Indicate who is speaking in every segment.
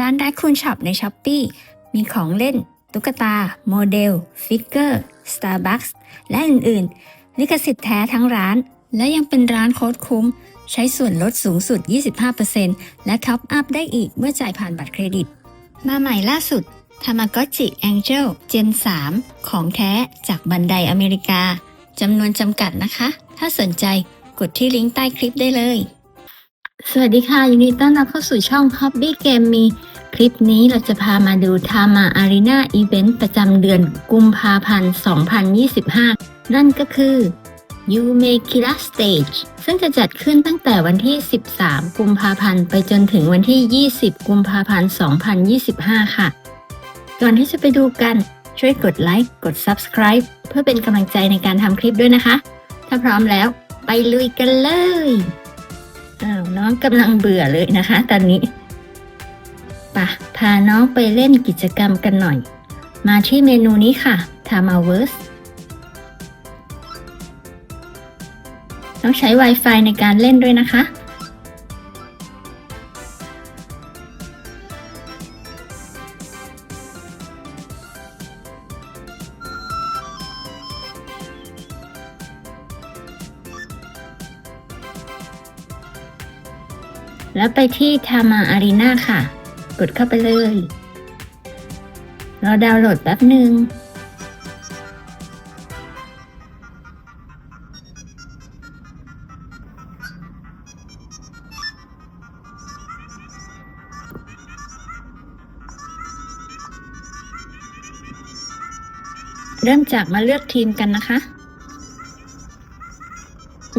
Speaker 1: ร้านแรคคูนช็อปในช้อปปีมีของเล่น ตุ๊กตา โมเดล ฟิกเกอร์ Starbucks และอื่นๆ ลิขสิทธิ์แท้ทั้งร้าน และยังเป็นร้านโค้ดคุ้ม ใช้ส่วนลดสูงสุด 25%และท็อปอัพได้อีกเมื่อจ่ายผ่านบัตรเครดิต มาใหม่ล่าสุด Tamagotchi Angel Gen 3ของแท้จากบันไดอเมริกาจำนวนจำกัดนะคะ ถ้าสนใจกดที่ลิงก์ใต้คลิปได้เลย สวัสดีค่ะ ยินดีต้อนรับเข้าสู่ช่อง Hobby Game มี คลิปนี้เราจะพามาดู Tama Arena Event ประจำเดือนกุมภาพันธ์ 2025 นั่นก็คือ Yume Kira Stage ซึ่งจะจัดขึ้นตั้งแต่วันที่ 13 กุมภาพันธ์ ไปจนถึงวันที่ 20 กุมภาพันธ์ 2025 ค่ะ ก่อนที่จะไปดูกันช่วยกดไลค์กด Subscribe เพื่อเป็นกำลังใจในการทำคลิปด้วยนะคะ ถ้าพร้อมแล้วไปลุยกันเลย อ้าวน้องกำลังเบื่อเลยนะคะ ตอนนี้ปะพาน้องไปเล่นกิจกรรมกันหน่อย มาที่เมนูนี้ค่ะ t a m a v e r s e ต้องใช้ Wi-Fi ในการเล่นด้วยนะคะ แล้วไปที่ Tama Arena ค่ะ กดเข้าไปเลยรอดาวน์โหลดแป๊บหนึ่งเริ่มจากมาเลือกทีมกันนะคะ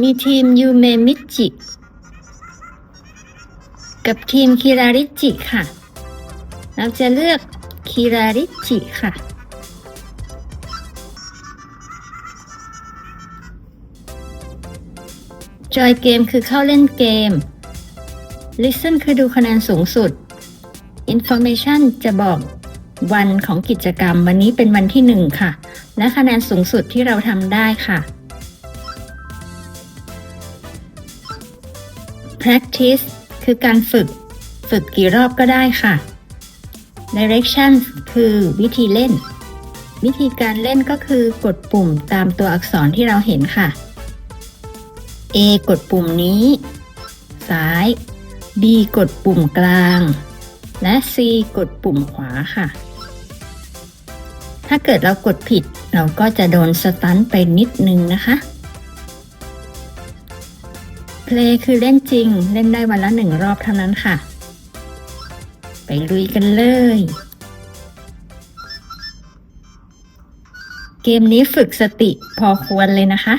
Speaker 1: มีทีมยูเมมิจิ กับทีมคิราริจิค่ะ เราจะเลือกคิราริจิค่ะ จอยเกมคือเข้าเล่นเกม Listen คือดูคะแนนสูงสุด Information จะบอกวันของกิจกรรมวันนี้เป็นวันที่หนึ่งค่ะ และคะแนนสูงสุดที่เราทำได้ค่ะ Practice คือการฝึก ฝึกกี่รอบก็ได้ค่ะ direction คือวิธีเล่น วิธีการเล่นก็คือกดปุ่มตามตัวอักษรที่เราเห็นค่ะ A กดปุ่มนี้ ซ้าย B กดปุ่มกลาง และ C กดปุ่มขวาค่ะ ถ้าเกิดเรากดผิดเราก็จะโดนสตันไปนิดนึงนะคะ Play คือเล่นจริง เล่นได้วันละหนึ่งรอบเท่านั้นค่ะ ไปลุยกันเลย เกมนี้ฝึกสติพอควรเลยนะคะ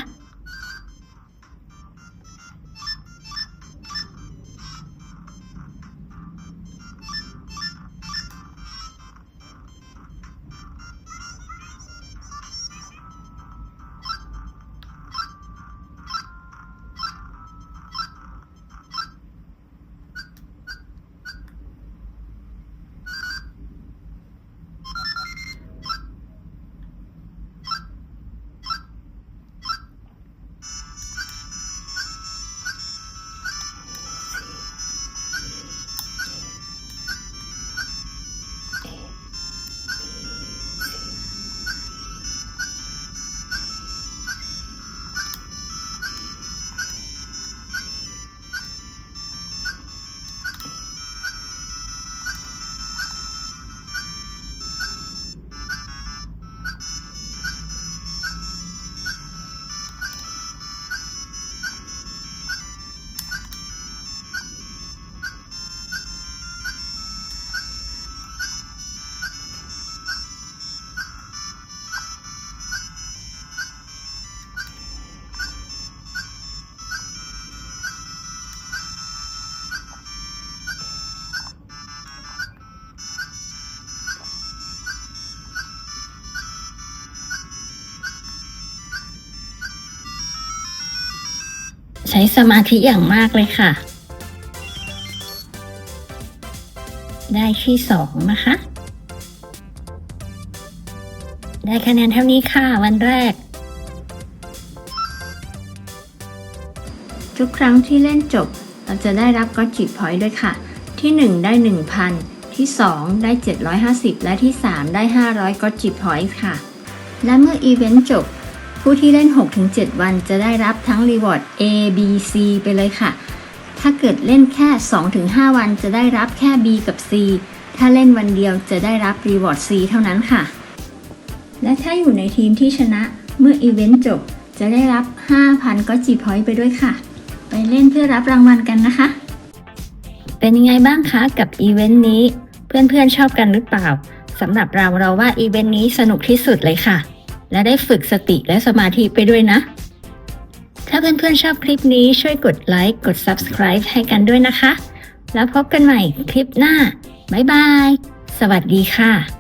Speaker 1: ช้สมาธิอย่างมากเลยค่ะ ได้ที่สองนะคะ ได้คะแนนเท่านี้ค่ะวันแรก ทุกครั้งที่เล่นจบ เราจะได้รับก็จิพอยต์ด้วยค่ะ ที่ 1 ได้ 1,000 ที่ 2 ได้ 750 และที่ 3 ได้ 500ก็จิพอยต์ค่ะ และเมื่ออีเวนต์จบ ผู้ที่เล่น 6-7 วันจะได้รับทั้งรีวอร์ด A B C ไปเลยค่ะ ถ้าเกิดเล่นแค่ 2-5 วันจะได้รับแค่ B กับ C ถ้าเล่นวันเดียวจะได้รับรีวอร์ด C เท่านั้นค่ะ และถ้าอยู่ในทีมที่ชนะเมื่ออีเวนต์จบจะได้รับ 5,000ก็จีพอยต์ไปด้วยค่ะ ไปเล่นเพื่อรับรางวัลกันนะคะ เป็นยังไงบ้างคะกับอีเวนต์นี้ เพื่อนๆชอบกันหรือเปล่าสำหรับเราเราว่าอีเวนต์นี้สนุกที่สุดเลยค่ะ และได้ฝึกสติและสมาธิไปด้วยนะ ถ้าเพื่อนๆชอบคลิปนี้ช่วยกดไลค์กด Subscribe ให้กันด้วยนะคะ แล้วพบกันใหม่คลิปหน้า บ๊ายบาย สวัสดีค่ะ